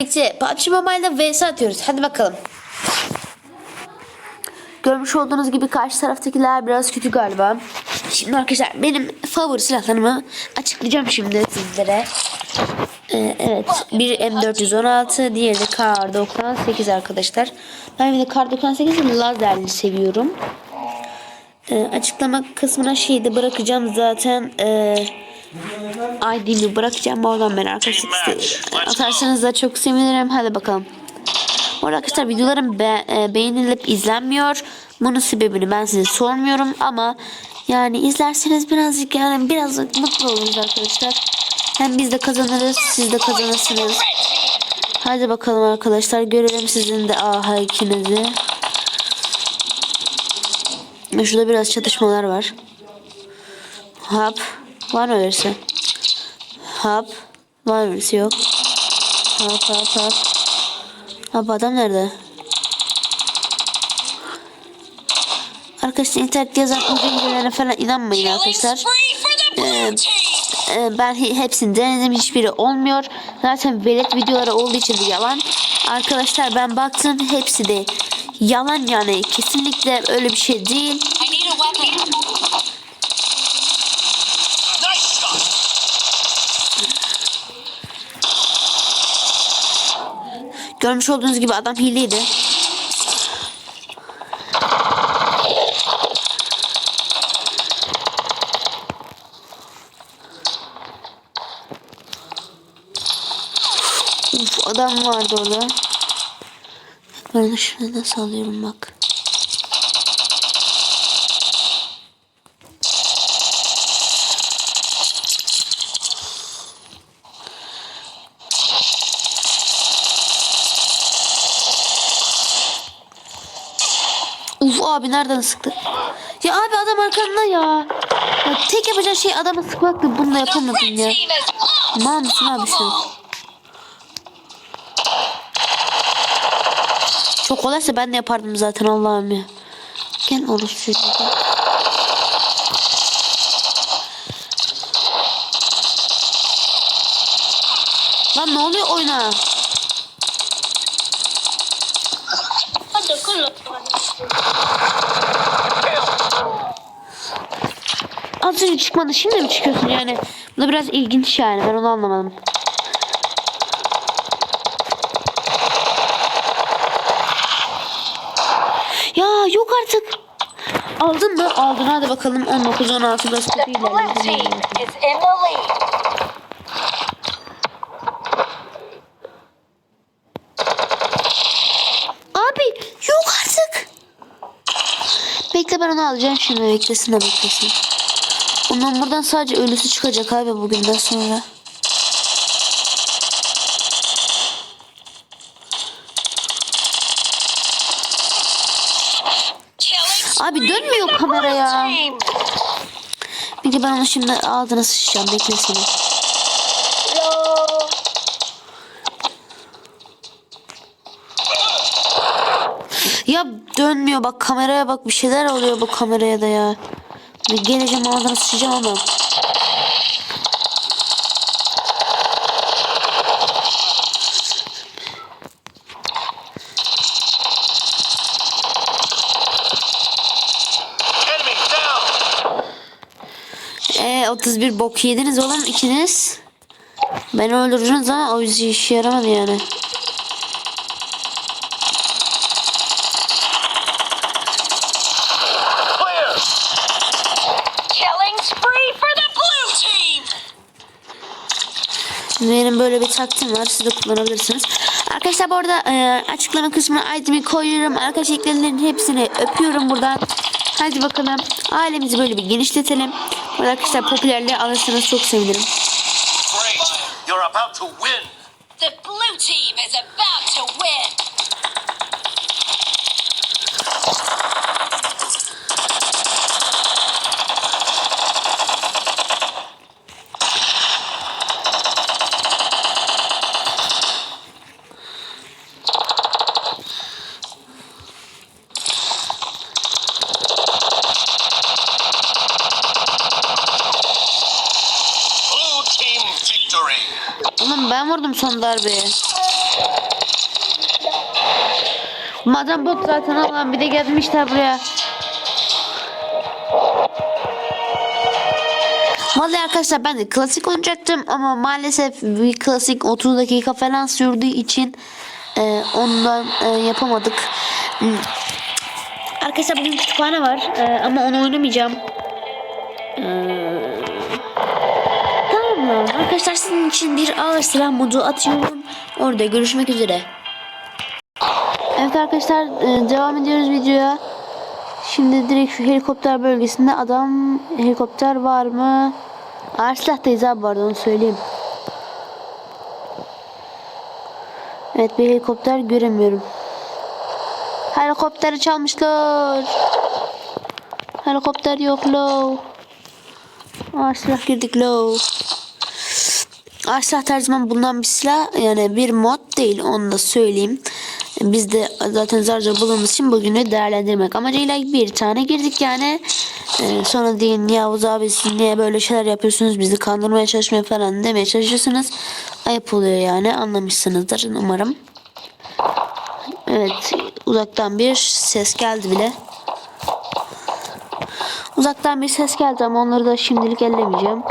Birlikte PUBG Mobile'da vs atıyoruz. Hadi bakalım. Görmüş olduğunuz gibi karşı taraftakiler biraz kötü galiba. Şimdi arkadaşlar benim favori silahlarımı açıklayacağım şimdi sizlere. Ee, evet. Bir M416, diğeri de Kar 98 arkadaşlar. Ben bir de Kar 98 lazerli seviyorum. Ee, açıklama kısmına şeyi de bırakacağım zaten. Ee, ID'mi bırakacağım. Oradan ben arkadaşlık iste- atarsanız da çok sevinirim. Hadi bakalım. Bu arada arkadaşlar videolarım be- e, beğenilip izlenmiyor. Bunun sebebini ben size sormuyorum ama yani izlerseniz birazcık yani biraz mutlu oluruz arkadaşlar. Hem biz de kazanırız, siz de kazanırsınız. Hadi bakalım arkadaşlar görelim sizin de aha ikinizi. Şurada biraz çatışmalar var. Hop. Var mı birisi? Hop. Var mı birisi yok. Hop hop hop. Hop adam nerede? Arkadaşlar internette yazan incelemelere falan inanmayın arkadaşlar. Ee, ben he- hepsini denedim hiçbiri olmuyor. Zaten velet videoları olduğu için yalan. Arkadaşlar ben baktım hepsi de yalan yani kesinlikle öyle bir şey değil. Görmüş olduğunuz gibi adam hileydi. Uf adam vardı orada. Ben onu şurada nasıl alıyorum bak. Uf abi nereden sıktı? Ya abi adam arkanda ya. ya tek yapacağın şey adamı sıkmaktı. Bunu da yapamadın ya. Mal mısın abi sen? Çok kolaysa ben de yapardım zaten Allah'ım ya. Gel orası çocuğu. Lan ne oluyor oyuna? Az önce çıkmadı şimdi mi çıkıyorsun yani? Bu da biraz ilginç yani ben onu anlamadım. Ya yok artık. Aldın mı? Aldın hadi bakalım 19 16 biraz kötü the blue team ilerledi. is in the lead. Abi yok artık. Bekle ben onu alacağım şimdi beklesin de beklesin. Ondan buradan sadece ölüsü çıkacak abi bugünden sonra. Abi dönmüyor kamera ya. Peki ben onu şimdi ağzına sıçacağım beklesin. Ya dönmüyor bak kameraya bak bir şeyler oluyor bu kameraya da ya. Bir geleceğim ağzına sıçacağım ama. Enemy down! Ee 31 bok yediniz oğlum ikiniz. Beni öldürdünüz ama o işe yaramadı yani. Clear! Killing spree for the blue team. Benim böyle bir taktim var. Siz de kullanabilirsiniz. Arkadaşlar bu arada e, açıklama kısmına ID'mi koyuyorum. Arkadaş eklenenlerin hepsini öpüyorum buradan. Hadi bakalım. Ailemizi böyle bir genişletelim. Bu arada arkadaşlar popülerliği alırsanız çok sevinirim. Great! You're about to win! The blue team is about to win. Blue team victory! Oğlum ben vurdum son darbeyi. Madem bot zaten Allah'ım bir de gelmişler buraya. Vallahi arkadaşlar ben de klasik oynayacaktım ama maalesef bir klasik 30 dakika falan sürdüğü için e, ondan e, yapamadık. Arkadaşlar bugün kütüphane var e, ama onu oynamayacağım. E, lan. Arkadaşlar sizin için bir ağır silah modu atıyorum. Orada görüşmek üzere. Evet arkadaşlar e, devam ediyoruz videoya. Şimdi direkt şu helikopter bölgesinde adam helikopter var mı? Ağır silahtayız abi bu arada onu söyleyeyim. Evet bir helikopter göremiyorum. Helikopteri çalmışlar. Helikopter yok low. Ağır silah girdik low. Her zaman bulunan bir silah yani bir mod değil onu da söyleyeyim. Biz de zaten zar zor için bugünü değerlendirmek amacıyla bir tane girdik yani. Ee, sonra deyin Yavuz abi siz niye böyle şeyler yapıyorsunuz bizi kandırmaya çalışmaya falan demeye çalışıyorsunuz. Ayıp oluyor yani anlamışsınızdır umarım. Evet uzaktan bir ses geldi bile. Uzaktan bir ses geldi ama onları da şimdilik ellemeyeceğim.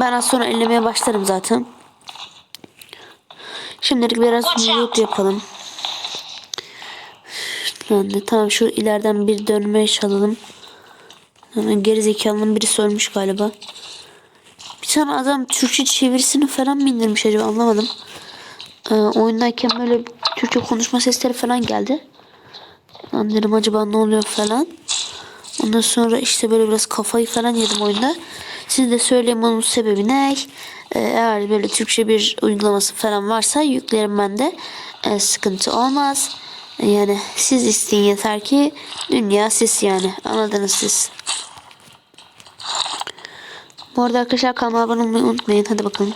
Ben az sonra ellemeye başlarım zaten. Şimdilik biraz loot yapalım. Yani tamam şu ileriden bir dönme çalalım. Yani gerizekalının birisi ölmüş galiba. Bir tane adam Türkçe çevirisini falan mı indirmiş acaba anlamadım. Ee, oyundayken böyle Türkçe konuşma sesleri falan geldi. Lan dedim acaba ne oluyor falan. Ondan sonra işte böyle biraz kafayı falan yedim oyunda. Siz de söyleyeyim onun sebebi ne? Ee, eğer böyle Türkçe bir uygulaması falan varsa yüklerim ben de. Ee, sıkıntı olmaz. Ee, Yani siz isteyin yeter ki dünya siz yani. Anladınız siz. Bu arada arkadaşlar kanalıma abone olmayı unutmayın. Hadi bakalım.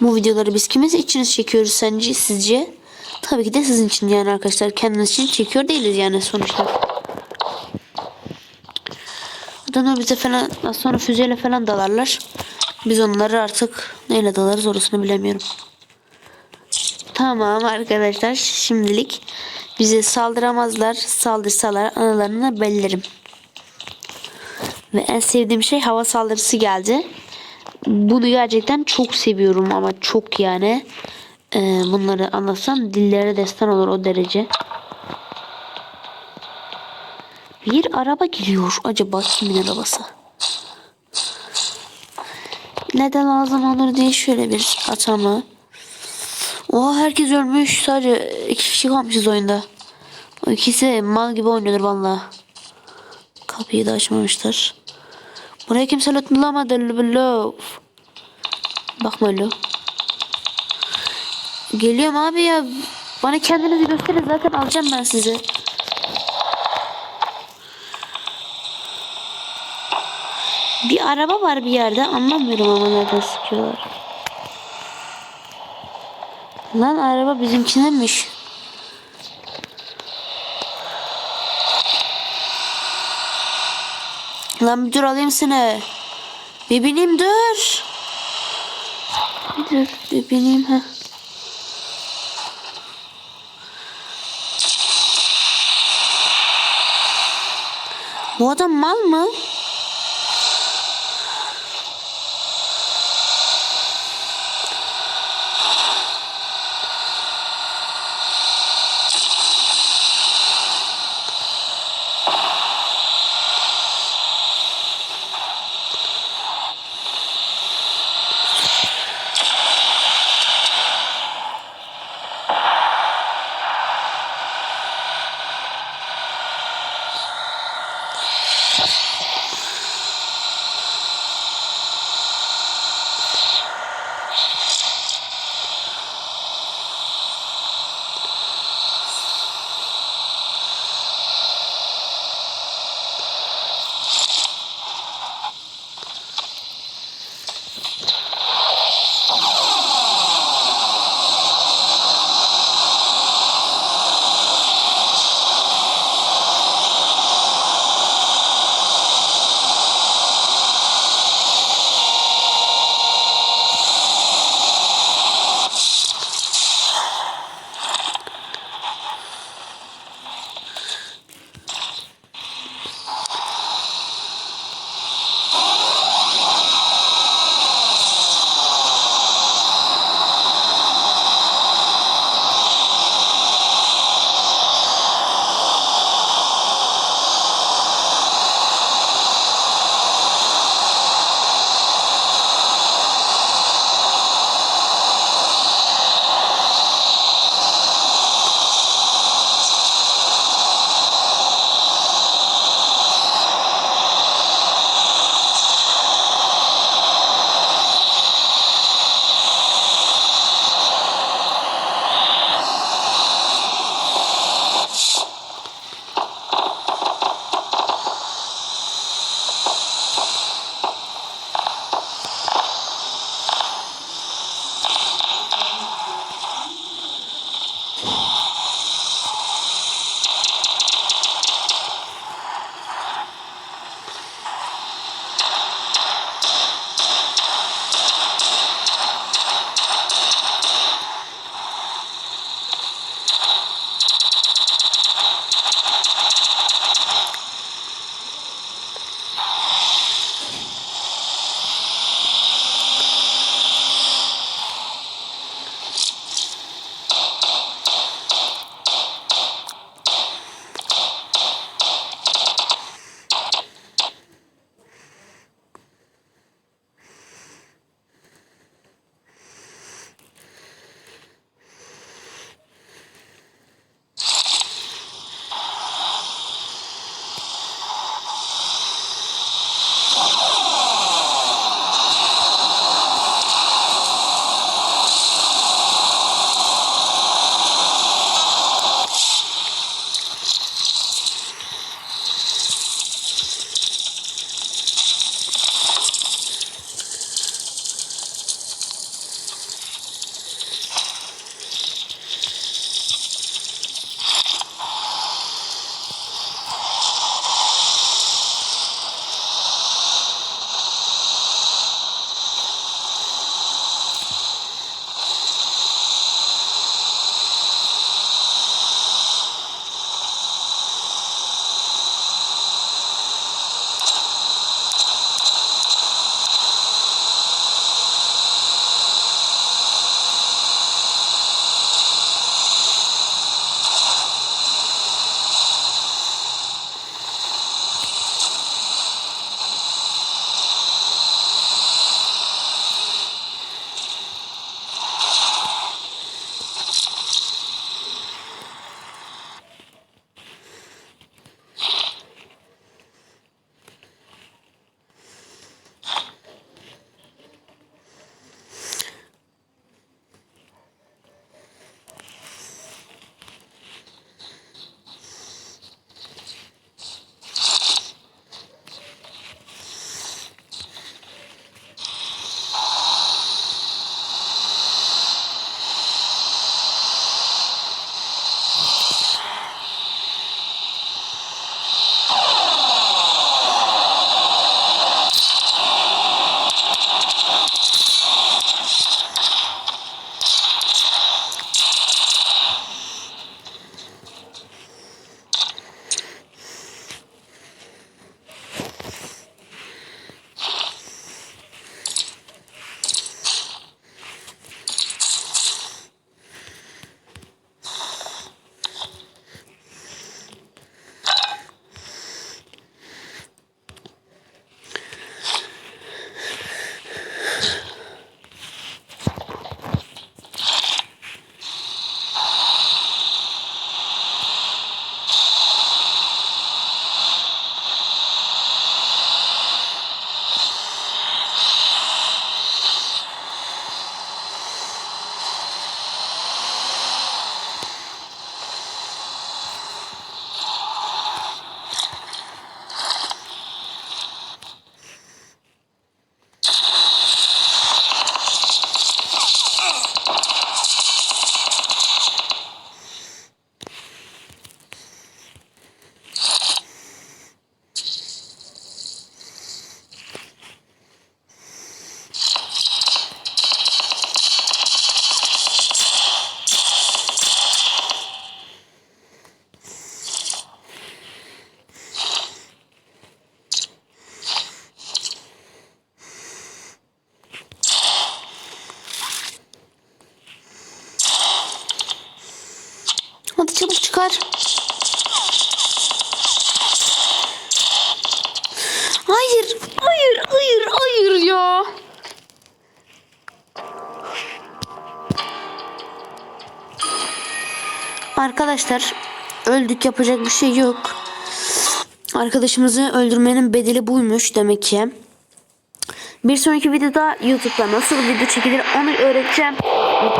Bu videoları biz kimiz için çekiyoruz sence sizce? Tabii ki de sizin için yani arkadaşlar. Kendiniz için çekiyor değiliz yani sonuçta. Buradan bize falan az sonra füzeyle falan dalarlar. Biz onları artık neyle dalarız orasını bilemiyorum. Tamam arkadaşlar şimdilik bize saldıramazlar. Saldırsalar analarını bellerim. Ve en sevdiğim şey hava saldırısı geldi. Bunu gerçekten çok seviyorum ama çok yani. Ee, bunları anlatsam dillere destan olur o derece. Bir araba geliyor. Acaba kimin arabası? Neden lazım olur diye şöyle bir atama. Oha herkes ölmüş. Sadece iki kişi kalmışız oyunda. O ikisi mal gibi oynuyordur valla. Kapıyı da açmamışlar. Buraya kimse lütfulamadı. Lübülüf. Bakma lo. Geliyorum abi ya. Bana kendinizi gösterin zaten alacağım ben sizi. Bir araba var bir yerde anlamıyorum ama nereden sıkıyorlar. Lan araba bizimkinemiş. Lan bir dur alayım seni. Bir bineyim dur. Bir dur bir bineyim ha. Bu adam mal mı? Hayır. Hayır. Hayır. Hayır ya. Arkadaşlar öldük yapacak bir şey yok. Arkadaşımızı öldürmenin bedeli buymuş demek ki. Bir sonraki videoda YouTube'da nasıl video çekilir onu öğreteceğim.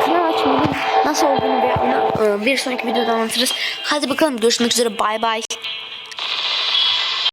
Kanal açmanın nasıl olduğunu ve bir sonraki videoda anlatırız. Hadi bakalım görüşmek üzere bay bay.